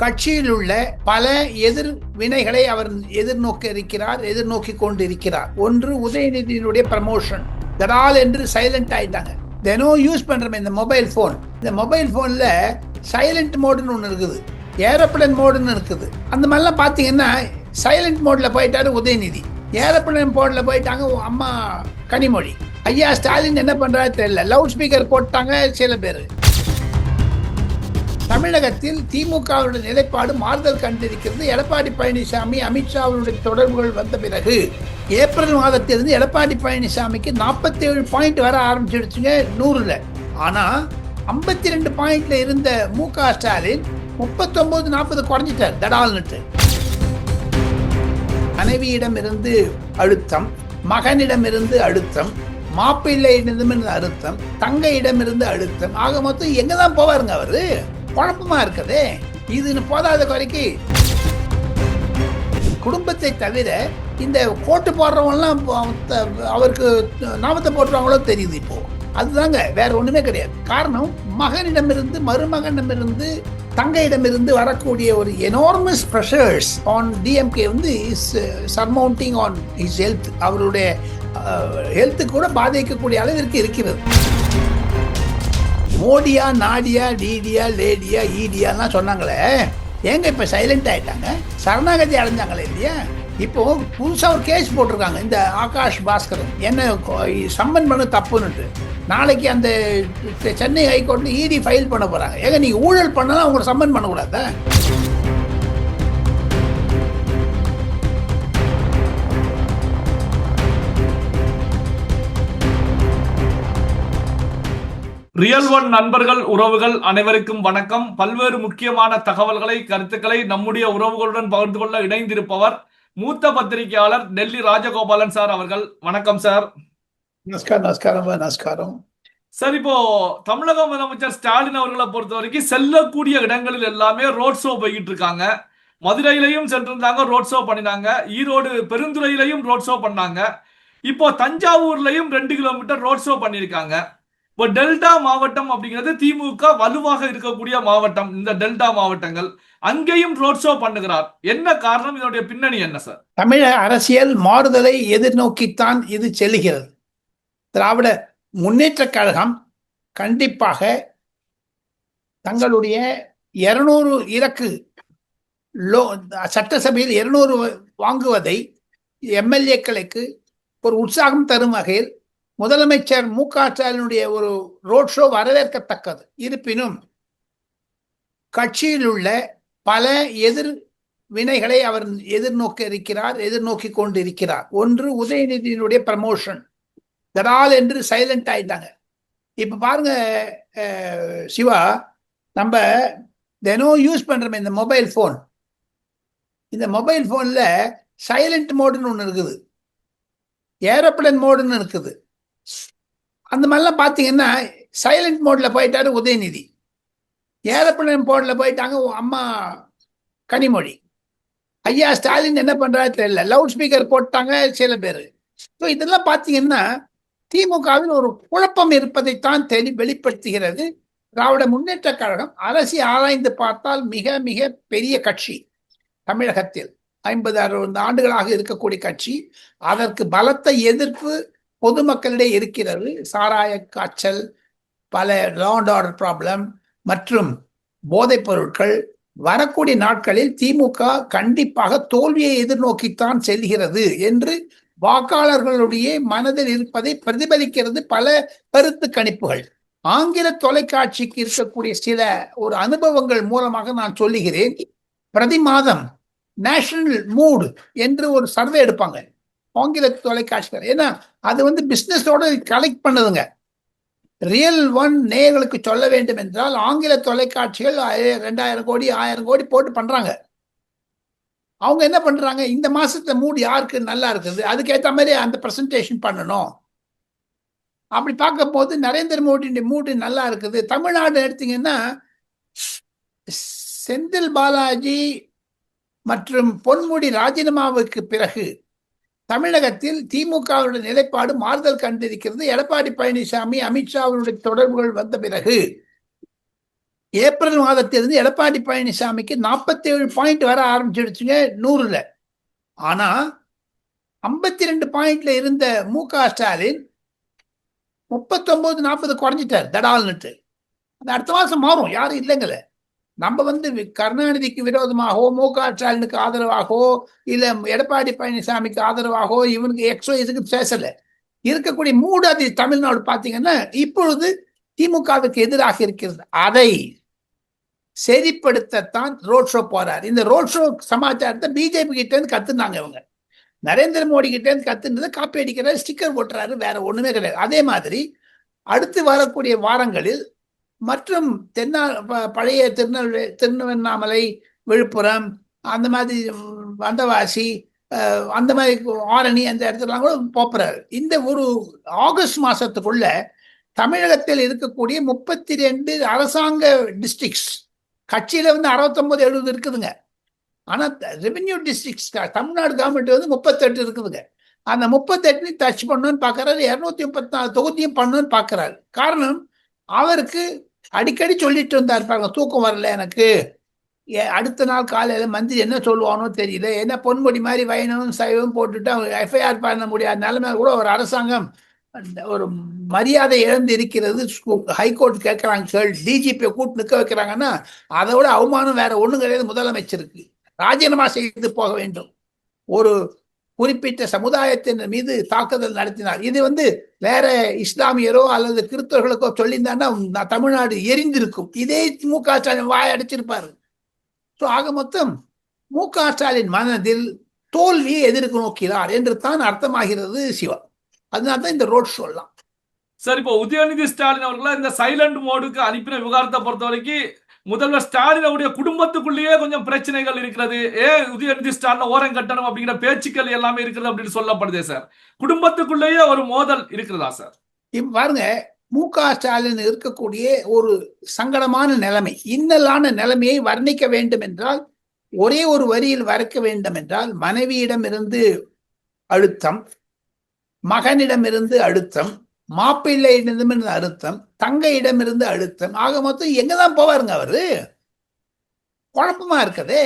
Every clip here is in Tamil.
கட்சியில் உள்ள பல எதிர் வினைகளை அவர் எதிர்நோக்கி இருக்கிறார் எதிர்நோக்கி கொண்டு இருக்கிறார் ஒன்று உதயநிதியினுடைய ப்ரமோஷன் தடால் என்று சைலண்ட் ஆயிட்டாங்க. தினம் யூஸ் பண்றோம் இந்த மொபைல் ஃபோன் இந்த மொபைல் ஃபோனில் சைலண்ட் மோடுன்னு ஒன்று இருக்குது. ஏரோப்ளேன் மோடுன்னு இருக்குது. அந்த மாதிரிலாம் பார்த்தீங்கன்னா சைலண்ட் மோட்ல போயிட்டாரு உதயநிதி. ஏரோப்ளேன் மோட்ல போயிட்டாங்க அம்மா கனிமொழி. ஐயா ஸ்டாலின் என்ன பண்றாரு தெரியல. லவுட் ஸ்பீக்கர் போட்டாங்க சில பேர். தமிழகத்தில் திமுகவுடைய நிலைப்பாடு மாறுதல் கண்டிருக்கிறது. எடப்பாடி பழனிசாமி அமித்ஷாவுடைய தொடர்புகள் வந்த பிறகு ஏப்ரல் மாதத்திலிருந்து எடப்பாடி பழனிசாமிக்கு நாற்பத்தி ஏழு பாயிண்ட் வர ஆரம்பிச்சிடுச்சுங்க நூறுல. ஆனால் ஐம்பத்தி ரெண்டு பாயிண்ட்ல இருந்த மு க ஸ்டாலின் முப்பத்தொம்போது நாற்பது குறைஞ்சிட்டார் தடால்னுட்டு. மனைவியிடமிருந்து அழுத்தம் மகனிடமிருந்து அழுத்தம் மாப்பிள்ளையிடமிருந்து அழுத்தம் தங்கையிடமிருந்து அழுத்தம் ஆக மொத்தம் எங்கே தான் போவாருங்க அவரு? குழப்பமா இருக்குது. இதுன்னு போதாத குறைக்கு. குடும்பத்தை தவிர இந்த கோட்டு போடுறவங்கலாம் அவருக்கு நாமத்தை போட்டுறவங்களோ தெரியுது இப்போ. அதுதாங்க வேற ஒண்ணுமே கிடையாது. காரணம் மகனிடமிருந்து மருமகனிடமிருந்து தங்கையிடமிருந்து வரக்கூடிய ஒரு எனார்மஸ் ப்ரெஷர்ஸ் ஆன் டிஎம்கே வந்து is surmounting on is health அவருடைய uh, ஹெல்த்து கூட பாதிக்கக்கூடிய அளவிற்கு இருக்கிறது. மோடியா நாடியா டிடியா லேடியா ஈடியாலாம் சொன்னாங்களே. ஏங்க இப்போ சைலண்ட் ஆயிட்டாங்க? சரணாகதி அடைஞ்சாங்களே இல்லையா? இப்போ புதுசாக ஒரு கேஸ் போட்டிருக்காங்க. இந்த ஆகாஷ் பாஸ்கர் என்ன சம்மன் பண்ண தப்புன்னுட்டு. நாளைக்கு அந்த சென்னை ஹைகோர்ட்டில் இடி ஃபைல் பண்ண போகிறாங்க ஏங்க நீங்கள் ஊழல் பண்ணலாம் அவங்களை சம்மன் பண்ணக்கூடாதா? ரியல் ஒன் நண்பர்கள் உறவுகள் அனைவருக்கும் வணக்கம். பல்வேறு முக்கியமான தகவல்களை கருத்துக்களை நம்முடைய உறவுகளுடன் பகிர்ந்து கொள்ள இணைந்திருப்பவர் மூத்த பத்திரிகையாளர் டெல்லி ராஜகோபாலன் சார் அவர்கள். வணக்கம் சார். நமஸ்காரம் நமஸ்காரம் நமஸ்காரம். சார் இப்போ தமிழக முதலமைச்சர் ஸ்டாலின் அவர்களை பொறுத்த வரைக்கும் செல்லக்கூடிய இடங்களில் எல்லாமே ரோட் ஷோ போய்கிட்டு இருக்காங்க. மதுரையிலையும் சென்றிருந்தாங்க ரோட் ஷோ பண்ணினாங்க. ஈரோடு பெருந்துறையிலையும் ரோட் ஷோ பண்ணாங்க. இப்போ தஞ்சாவூர்லயும் ரெண்டு கிலோமீட்டர் ரோட் ஷோ பண்ணியிருக்காங்க. இப்போ டெல்டா மாவட்டம் அப்படிங்கிறது திமுக வலுவாக இருக்கக்கூடிய மாவட்டம் இந்த டெல்டா மாவட்டங்கள். அங்கேயும் ரோட் ஷோ பண்ணுகிறார். என்ன காரணம்? இதனுடைய பின்னணி என்ன சார் தமிழக அரசியல் மாறுதலை எதிர்நோக்கித்தான் இது செல்கிறது. திராவிட முன்னேற்ற கழகம் கண்டிப்பாக தங்களுடைய இருநூறு இலக்கு லோ சட்டசபையில் இருநூறு வாங்குவதை எம்எல்ஏக்களுக்கு ஒரு உற்சாகம் தரும் வகையில் முதலமைச்சர் மு க ஸ்டாலினுடைய ஒரு ரோட் ஷோ வரவேற்கத்தக்கது. இருப்பினும் கட்சியில் உள்ள பல எதிர் வினைகளை அவர் எதிர்நோக்க இருக்கிறார் எதிர்நோக்கி கொண்டு இருக்கிறார் ஒன்று உதயநிதியினுடைய ப்ரமோஷன் தடால் என்று சைலண்ட் ஆயிட்டாங்க. இப்ப பாருங்க சிவா நம்ம தினம் யூஸ் பண்றோம் இந்த மொபைல் ஃபோன் இந்த மொபைல் ஃபோனில் சைலண்ட் மோடுன்னு ஒன்று இருக்குது. ஏரோப்ளேன் மோடுன்னு இருக்குது. அந்த மாதிரிலாம் பார்த்தீங்கன்னா சைலண்ட் மோட்ல போயிட்டாரு உதயநிதி. ஏரோப்ளேன் போர்டில் போயிட்டாங்க அம்மா கனிமொழி. ஐயா ஸ்டாலின் என்ன பண்றாரு தெரியல. லவுட் ஸ்பீக்கர் போட்டாங்க சில பேர். ஸோ இதெல்லாம் பார்த்தீங்கன்னா திமுகவில் ஒரு குழப்பம் இருப்பதைத்தான் தெளி வெளிப்படுத்துகிறது. திராவிட முன்னேற்ற கழகம் அரசை ஆராய்ந்து பார்த்தால் மிக மிக பெரிய கட்சி தமிழகத்தில். ஐம்பது அறுபது ஆண்டுகளாக இருக்கக்கூடிய கட்சி. அதற்கு பலத்த எதிர்ப்பு பொதுமக்களிடையே இருக்கிறது. சாராய காய்ச்சல் பல லாண்ட் ஆர்டர் ப்ராப்ளம் மற்றும் போதைப் பொருட்கள். வரக்கூடிய நாட்களில் திமுக கண்டிப்பாக தோல்வியை எதிர்நோக்கித்தான் செல்கிறது என்று வாக்காளர்களுடைய மனதில் இருப்பதை பிரதிபலிக்கிறது பல கருத்து கணிப்புகள். ஆங்கில தொலைக்காட்சிக்கு இருக்கக்கூடிய சில ஒரு அனுபவங்கள் மூலமாக நான் சொல்லுகிறேன். பிரதி மாதம் நேஷனல் மூடு என்று ஒரு சர்வே எடுப்பாங்க. ஆங்கில தொலைக்காட்சிகள். ஏன்னா அது வந்து பிஸ்னஸோட கலெக்ட் பண்ணுதுங்க. ரியல் ஒன் நேயர்களுக்கு சொல்ல வேண்டும் என்றால் ஆங்கில தொலைக்காட்சிகள் ரெண்டாயிரம் கோடி ஆயிரம் கோடி போட்டு பண்றாங்க. அவங்க என்ன பண்றாங்க? இந்த மாசத்துல மூடு யாருக்கு நல்லா இருக்குது? அதுக்கேற்ற மாதிரி அந்த ப்ரெசன்டேஷன் பண்ணணும். அப்படி பார்க்கும் போது நரேந்திர மோடியுடைய மூடு நல்லா இருக்குது. தமிழ்நாடு எடுத்தீங்கன்னா செந்தில் பாலாஜி மற்றும் பொன்முடி ராஜினாமாவுக்கு பிறகு தமிழகத்தில் திமுகவுடைய நிலைப்பாடு மாறுதல் கண்டிருக்கிறது. எடப்பாடி பழனிசாமி அமித்ஷாவுடைய தொடர்புகள் வந்த பிறகு ஏப்ரல் மாதத்திலிருந்து எடப்பாடி பழனிசாமிக்கு நாற்பத்தி ஏழு பாயிண்ட் வர ஆரம்பிச்சிடுச்சுங்க நூறுல. ஆனா ஐம்பத்தி ரெண்டு பாயிண்ட்ல இருந்த மு க ஸ்டாலின் முப்பத்தொன்பது நாற்பது குறைஞ்சிட்டார் தடால்னுட்டு. அது அடுத்த மாசம் மாறும் யாரும் இல்லைங்களே. நம்ம வந்து கருணாநிதிக்கு விரோதமாகவோ மு க ஸ்டாலினுக்கு ஆதரவாகவோ இல்ல எடப்பாடி பழனிசாமிக்கு ஆதரவாகவோ இவனுக்கு எக்ஸோ இதுக்கு பேசல. இருக்கக்கூடிய மூடாதி தமிழ்நாடு பாத்தீங்கன்னா இப்பொழுது திமுகவுக்கு எதிராக இருக்கிறது. அதை சரிப்படுத்தத்தான் ரோட் ஷோ போறார். இந்த ரோட் ஷோ சமாச்சாரத்தை பிஜேபி கிட்ட இருந்து கத்துனாங்க இவங்க. நரேந்திர மோடி கிட்ட இருந்து கத்துனதை காப்பி அடிக்கிறாரு ஸ்டிக்கர் ஓட்டுறாரு வேற ஒண்ணுமே கிடையாது. அதே மாதிரி அடுத்து வரக்கூடிய வாரங்களில் மற்றும் தென்னா பழைய திருநெல்வே திருவண்ணாமலை விழுப்புரம் அந்த மாதிரி வந்தவாசி அந்த மாதிரி ஆரணி அந்த இடத்துலலாம் கூட போப்புறாரு. இந்த ஒரு ஆகஸ்ட் மாசத்துக்குள்ள தமிழகத்தில் இருக்கக்கூடிய முப்பத்தி ரெண்டு அரசாங்க டிஸ்ட்ரிக்ட்ஸ் கட்சியில வந்து அறுபத்தொன்பது எழுபது இருக்குதுங்க. ஆனா ரெவென்யூ டிஸ்ட்ரிக்ட்ஸ் தமிழ்நாடு கவர்மெண்ட் வந்து முப்பத்தெட்டு இருக்குதுங்க. அந்த முப்பத்தெட்டுன்னு டச் பண்ணணும்னு பார்க்கறாரு இரநூத்தி முப்பத்தி நாலு தொகுதியும் பண்ணணும்னு பார்க்கறாரு காரணம் அவருக்கு அடிக்கடி சொல்லிட்டு இருந்தார் இருப்பாங்க தூக்கம் வரல எனக்கு. ஏ- அடுத்த நாள் காலையில மந்திரி என்ன சொல்லுவானோ தெரியல. என்ன பொன்முடி மாதிரி வயனும் சைவம் போட்டுட்டு அவங்க எஃப்ஐஆர் பண்ண முடியாத நிலைமை கூட ஒரு அரசாங்கம் ஒரு மரியாதை இழந்து இருக்கிறது ஹைகோர்ட் கேட்கறாங்க சார். டிஜிபியை கூட்டு நிற்க வைக்கிறாங்கன்னா அதை விட அவமானம் வேற ஒண்ணும் கிடையாது முதலமைச்சருக்கு. ராஜினாமா செய்து போக வேண்டும். ஒரு குறிப்பிட்ட சமுதாயத்தின் மீது தாக்குதல் நடத்தினார். இது வந்து வேற இஸ்லாமியரோ அல்லது கிறிஸ்தவர்களுக்கோ சொல்லியிருந்தாங்கன்னா தமிழ்நாடு எரிந்திருக்கும். இதே மு க ஸ்டாலின் வாய் அடைச்சிருப்பாரு. ஸோ ஆக மொத்தம் மு க ஸ்டாலின் மனதில் தோல்வியை எதிர்க்க நோக்கிறார் என்று தான் அர்த்தமாகிறது சிவா. அதனால தான் இந்த ரோட் ஷோலாம் சார் இப்போ உதயநிதி ஸ்டாலின் அவர்களை இந்த சைலண்ட் மோடுக்கு அனுப்பின விவகாரத்தை பொறுத்த வரைக்கும் முதல்வர் ஸ்டாலின் அவருடைய குடும்பத்துக்குள்ளேயே கொஞ்சம் பிரச்சனைகள் இருக்கிறது. ஏ உதயநிதி ஸ்டாலின் ஓரம் கட்டணும் அப்படிங்கிற பேச்சுக்கள் எல்லாமே இருக்கிறது அப்படின்னு சொல்லப்படுதே சார். குடும்பத்துக்குள்ளேயே ஒரு மோதல் இருக்கிறதா சார்? இப்ப பாருங்க மு க ஸ்டாலின் இருக்கக்கூடிய ஒரு சங்கடமான நிலைமை இன்னலான நிலைமையை வர்ணிக்க வேண்டும் என்றால் ஒரே ஒரு வரியில் வரைக்க வேண்டும் என்றால் மனைவியிடமிருந்து அழுத்தம் மகனிடமிருந்து அழுத்தம் மாப்பிள்ளையிடமிருந்து அழுத்தம் தங்கையிடமிருந்து அழுத்தம் ஆக மொத்தம் எங்கதான் போவாருங்க அவரு? குழப்பமா இருக்கதே.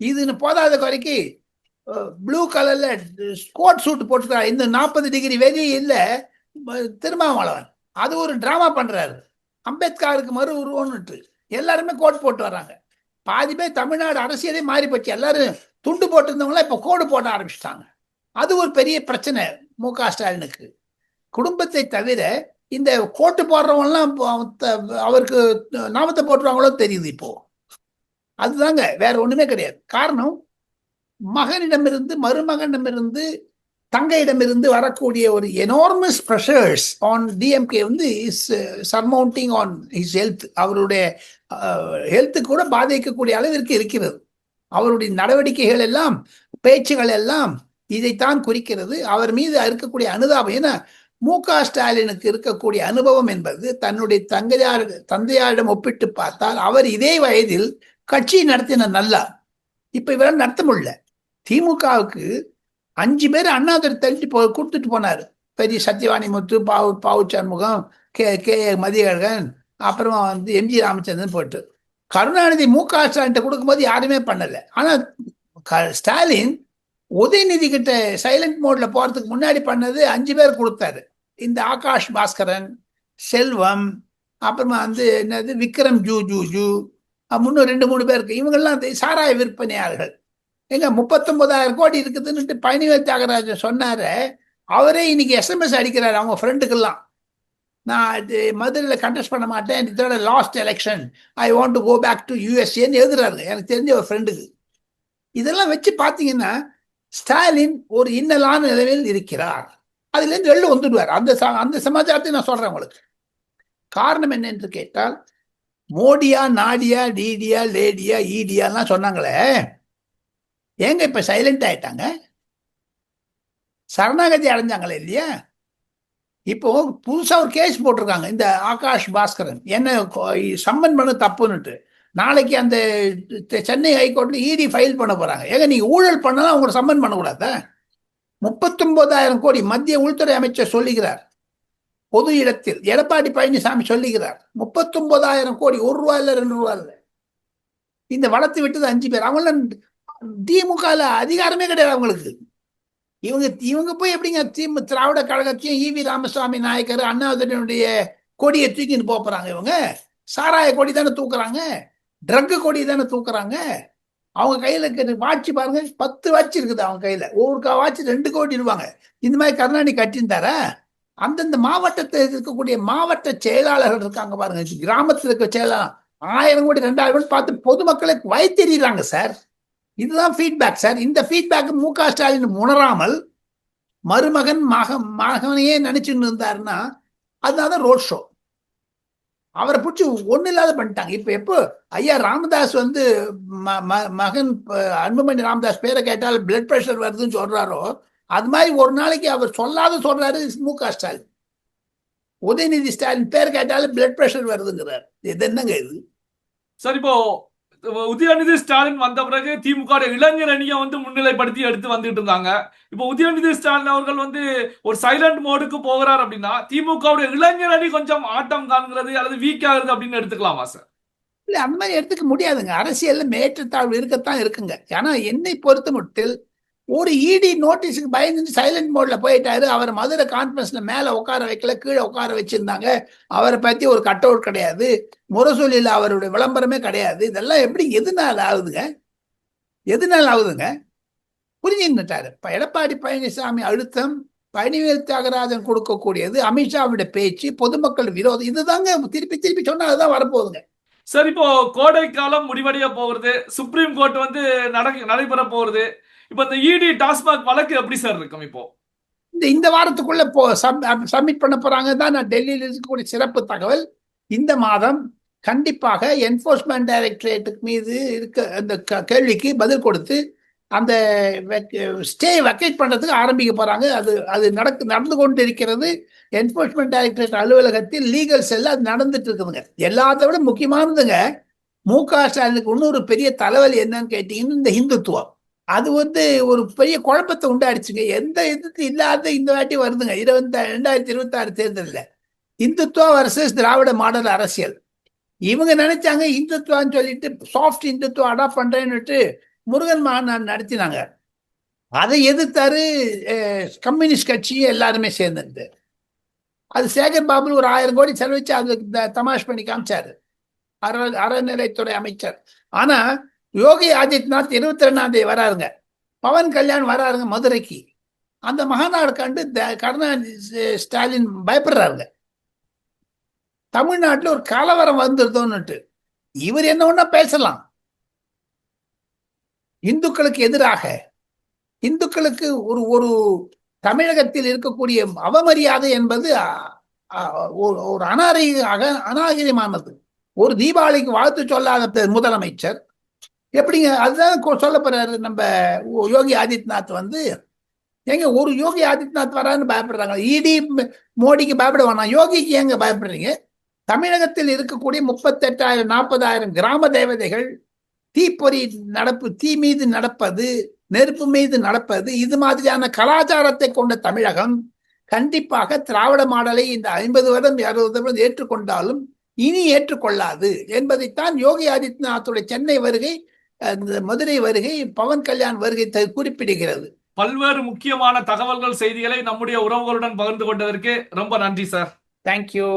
இது போதாத குறைக்கு ப்ளூ கலர்ல கோட் சூட் போட்டுருக்காரு இந்த நாற்பது டிகிரி வெளியே இல்லை திருமாவளவன். அது ஒரு டிராமா பண்றாரு. அம்பேத்கருக்கு மறு உருவம்னுட்டு எல்லாருமே கோட் போட்டு வர்றாங்க. பாதி பேர் தமிழ்நாடு அரசியலே மாறி போச்சு. எல்லாரும் துண்டு போட்டிருந்தவங்களாம் இப்போ கோடு போட ஆரம்பிச்சிட்டாங்க. அது ஒரு பெரிய பிரச்சனை மு க ஸ்டாலினுக்கு. குடும்பத்தை தவிர இந்த கோட்டு போடுறவங்கலாம் அவருக்கு நாமத்தை போட்டுருவாங்களோ தெரியுது இப்போ. அதுதாங்க வேற ஒண்ணுமே கிடையாது. காரணம் மகனிடமிருந்து மருமகனிடமிருந்து தங்கையிடமிருந்து வரக்கூடிய ஒரு எனார்மஸ் ப்ரெஷர்ஸ் ஆன் டிஎம்கே வந்து is surmounting on his health அவருடைய ஹெல்த்து கூட பாதிக்கக்கூடிய அளவிற்கு இருக்கிறது. அவருடைய நடவடிக்கைகள் எல்லாம் பேச்சுகள் எல்லாம் இதைத்தான் குறிக்கிறது. அவர் மீது இருக்கக்கூடிய அனுதாபம். ஏன்னா மு க ஸ்டாலினுக்கு இருக்கக்கூடிய அனுபவம் என்பது தன்னுடைய தங்கையார் தந்தையாரிடம் ஒப்பிட்டு பார்த்தால் அவர் இதே வயதில் கட்சி நடத்தின நல்லா இப்ப இவரால் நடத்த முடியல. திமுகவுக்கு அஞ்சு பேர் அண்ணாதுரை தள்ளிட்டு போ கொடுத்துட்டு போனார். பெரிய சத்யவாணி முத்து பாவு பாவு சண்முகம் கே கே மதியழகன் அப்புறமா வந்து எம்ஜி ராமச்சந்திரன் போட்டு கருணாநிதி மு க ஸ்டாலின் கொடுக்கும்போது யாருமே பண்ணலை. ஆனால் க ஸ்டாலின் உதயநிதி கிட்ட சைலண்ட் மோட்ல போறதுக்கு முன்னாடி பண்ணது அஞ்சு பேர் கொடுத்தாரு. இந்த ஆகாஷ் பாஸ்கரன் செல்வம் அப்புறமா வந்து என்னது விக்ரம் ஜூ ஜூ ஜூ முன்னும் ரெண்டு மூணு பேருக்கு இவங்கெல்லாம் சாராய விற்பனையாளர்கள். எங்க முப்பத்தொன்பதாயிரம் கோடி இருக்குதுன்னுட்டு பழனிவேல் தியாகராஜன் சொன்னாரு. அவரே இன்னைக்கு எஸ்எம்எஸ் அடிக்கிறாரு அவங்க ஃப்ரெண்டுக்கெல்லாம் நான் இது மதுரையில் கண்டெஸ்ட் பண்ண மாட்டேன். இதோட last election I want to go back to யூஎஸ்ஏன்னு எழுதுறாரு. எனக்கு தெரிஞ்ச ஒரு ஃப்ரெண்டுக்கு இதெல்லாம் வச்சு பார்த்தீங்கன்னா ஸ்டாலின் ஒரு இன்னலான நிலையில் இருக்கிறார். அதுலேருந்து வெளில வந்துடுவார். அந்த அந்த சமாச்சாரத்தை நான் சொல்றேன் உங்களுக்கு. காரணம் என்ன என்று கேட்டால் மோடியா நாடியா டிடியா லேடியா ஈடியாலாம் சொன்னாங்களே ஏங்க இப்ப சைலண்ட் ஆயிட்டாங்க? சரணாகதி அடைஞ்சாங்களே இல்லையா? இப்போ புதுசா ஒரு கேஸ் போட்டிருக்காங்க. இந்த ஆகாஷ் பாஸ்கரன். என்ன சம்மன் பண்ண தப்புன்னுட்டு. நாளைக்கு அந்த சென்னை ஹைகோர்ட்ல இடி ஃபைல் பண்ண போறாங்க. ஏங்க நீங்க ஊழல் பண்ணலாம் அவங்களை சம்மன் பண்ணக்கூடாதா? முப்பத்தொன்பதாயிரம் கோடி மத்திய உள்துறை அமைச்சர் சொல்லுகிறார் பொது இடத்தில் எடப்பாடி பழனிசாமி சொல்லுகிறார் முப்பத்தொன்பதாயிரம் கோடி ஒரு ரூபா இல்லை ரெண்டு ரூபா இல்லை. இந்த வளர்த்து விட்டது அஞ்சு பேர். அவங்களாம் திமுகவில் அதிகாரமே கிடையாது அவங்களுக்கு. இவங்க இவங்க போய் எப்படிங்க திமு திராவிட கழகத்தையும் ஈவி ராமசாமி நாயக்கர் அண்ணாவதனுடைய கொடியை தூக்கின்னு போப் போறாங்க இவங்க. சாராய கொடி தானே தூக்குறாங்க. ட்ரக்கு கொடி தானே தூக்குறாங்க. அவங்க கையில் இருக்கிற வாட்சி பாருங்க பத்து வாட்சி இருக்குது அவங்க கையில். ஒவ்வொரு வாட்சி ரெண்டு கோடி இருவாங்க இந்த மாதிரி கருணாநிதி கட்டியிருந்தாரா? அந்தந்த மாவட்டத்தில் இருக்கக்கூடிய மாவட்ட செயலாளர்கள் இருக்காங்க பாருங்க. கிராமத்தில் இருக்க செயலாளர் ஆயிரம் கோடி ரெண்டாயிரம் கோடி பார்த்து பொதுமக்களுக்கு வைத்தெறிகிறாங்க சார். இதுதான் ஃபீட்பேக் சார். இந்த ஃபீட்பேக் மு க. ஸ்டாலின் உணராமல் மருமகன் மக மகனையே நினைச்சுன்னு இருந்தாருன்னா அதனால ரோட் ஷோ அவரை பிடிச்சி ஒன்றும் இல்லாத பண்ணிட்டாங்க. இப்போ எப்போ? ஐயா ராமதாஸ் வந்து ம- ம- மகன் அன்புமணி ராமதாஸ் பேரை கேட்டால் பிளட் ப்ரெஷர் வருதுன்னு சொல்றாரோ அது மாதிரி ஒரு நாளைக்கு அவர் சொல்லாத சொல்றாரு மு க ஸ்டாலின். உதயநிதி ஸ்டாலின் பேர் கேட்டாலும் பிளட் ப்ரெஷர் வருதுங்கிறார். இது என்னங்க இது? சார் இப்போ உதயநிதி ஸ்டாலின் வந்த பிறகு திமுக இளைஞர் அணியை வந்து முன்னிலைப்படுத்தி எடுத்து வந்துட்டு இருந்தாங்க. இப்போ உதயநிதி ஸ்டாலின் அவர்கள் வந்து ஒரு சைலண்ட் மோடுக்கு போகிறார் அப்படின்னா திமுகவுடைய இளைஞர் அணி கொஞ்சம் ஆட்டம் காண்கிறது அல்லது வீக் ஆகுது அப்படின்னு எடுத்துக்கலாமா சார் இல்ல அந்த மாதிரி எடுத்துக்க முடியாதுங்க. அரசியலில் மேற்றத்தாழ்வு இருக்கத்தான் இருக்குங்க. ஏன்னா என்னை பொறுத்த மட்டில் ஒரு இடி நோட்டீஸுக்கு பயந்து சைலண்ட் மோட்ல போயிட்டாரு. அவர் மதுரை கான்ஃபரன்ஸ்ல மேல உட்கார வைக்கல கீழே உட்கார வச்சிருந்தாங்க. அவரை பத்தி ஒரு கட் அவுட் கிடையாது. முரசொலியில் அவருடைய விளம்பரமே கிடையாது. இதெல்லாம் எப்படி எதுனால ஆகுதுங்க? எதுனால ஆகுதுங்க? புரிஞ்சுட்டாரு இப்ப எடப்பாடி பழனிசாமி அழுத்தம் பழனிவேல் தியாகராஜன் கொடுக்கக்கூடியது அமித்ஷாவுடைய பேச்சு பொதுமக்கள் விரோதம் இதுதாங்க. திருப்பி திருப்பி சொன்னா அதுதான் வரப்போகுதுங்க. சார் இப்போ கோடை காலம் முடிவடைய போகிறது. சுப்ரீம் கோர்ட் வந்து நட- நடைபெற போகிறது. இப்போ இந்த இடி டாஸ்மாக் வழக்கு எப்படி சார் இருக்கும் இப்போ? இந்த இந்த வாரத்துக்குள்ள போ சப்மிட் பண்ண போறாங்க. தான் நான் டெல்லியில் இருக்கக்கூடிய சிறப்பு தகவல். இந்த மாதம் கண்டிப்பாக என்போர்ஸ்மெண்ட் டைரக்டரேட்டுக்கு மீது இருக்க அந்த க- கேள்விக்கு பதில் கொடுத்து அந்த ஸ்டே வெக்கேட் பண்ணுறதுக்கு ஆரம்பிக்க போகிறாங்க அது அது நடக்கு நடந்து கொண்டு இருக்கிறது என்ஃபோர்ஸ்மெண்ட் டைரக்டரேட் அலுவலகத்தில் லீகல் செல்ல அது நடந்துட்டு இருக்குதுங்க. எல்லாத்த விட முக்கியமானதுங்க மு க ஸ்டாலினுக்கு இன்னொரு பெரிய தலைவலி என்னன்னு கேட்டிங்கன்னா இந்த ஹிந்துத்துவம். அது வந்து ஒரு பெரிய குழப்பத்தை உண்டாடிச்சுங்க எந்த இதுக்கு இல்லாத இந்த வாட்டி வருதுங்க. இருபத்தி ரெண்டாயிரத்தி இருபத்தி ஆறு தேர்தலில். இந்துத்துவா வர்சஸ் திராவிட மாடல் அரசியல். இவங்க நினைச்சாங்க இந்துத்துவான்னு சொல்லிட்டு சாஃப்ட் இந்துத்துவா அடாப்ட் பண்றேன்னுட்டு முருகன் மாநாடு நடத்தினாங்க. அதை எதிர்த்தாரு கம்யூனிஸ்ட் கட்சி எல்லாருமே சேர்ந்துருந்து. அது சேகர் பாபு ஒரு ஆயிரம் கோடி செலவிச்சு அது த- தமாஷ் பண்ணி காமிச்சாரு. அற அறநிலைத்துறை அமைச்சர். ஆனா யோகி ஆதித்யநாத் இருபத்தி ரெண்டாம் தேதி வராருங்க. பவன் கல்யாண் வராருங்க மதுரைக்கு. அந்த மகாநாடு கண்டு த- கருணாநிதி ஸ்டாலின் பயப்படுறாருங்க. தமிழ்நாட்டில் ஒரு கலவரம் வந்துருதோன்னுட்டு. இவர் என்ன ஒன்றா பேசலாம்? இந்துக்களுக்கு எதிராக இந்துக்களுக்கு ஒரு ஒரு தமிழகத்தில் இருக்கக்கூடிய அவமரியாதை என்பது ஒரு- ஒரு அநாகரிக அநாகரிகமானது. ஒரு தீபாவளிக்கு வாழ்த்து சொல்லாத முதலமைச்சர் எப்படிங்க? அதுதான் சொல்ல போறாரு நம்ம யோகி ஆதித்யநாத் வந்து. ஏங்க ஒரு யோகி ஆதித்யநாத் வரான்னு பயப்படுறாங்க இடி மோடிக்கு பயப்பட வேணாம். யோகிக்கு ஏங்க பயப்படுறீங்க? தமிழகத்தில் இருக்கக்கூடிய முப்பத்தெட்டாயிரம் நாற்பதாயிரம் கிராம தேவதைகள் தீப்பொறி நடப்பு தீ மீது நடப்பது நெருப்பு மீது நடப்பது இது மாதிரியான கலாச்சாரத்தை கொண்ட தமிழகம் கண்டிப்பாக திராவிட மாடலை இந்த ஐம்பது வருடம் அறுபது வருடம் ஏற்றுக்கொண்டாலும் இனி ஏற்றுக்கொள்ளாது என்பதைத்தான் யோகி ஆதித்யநாத்துடைய சென்னை வருகை அந்த மதுரை வருகை பவன் கல்யாண் வருகை குறிப்பிடுகிறது. பல்வேறு முக்கியமான தகவல்கள் செய்திகளை நம்முடைய உறவுகளுடன் பகிர்ந்து கொண்டதற்கு ரொம்ப நன்றி சார். தேங்க்யூ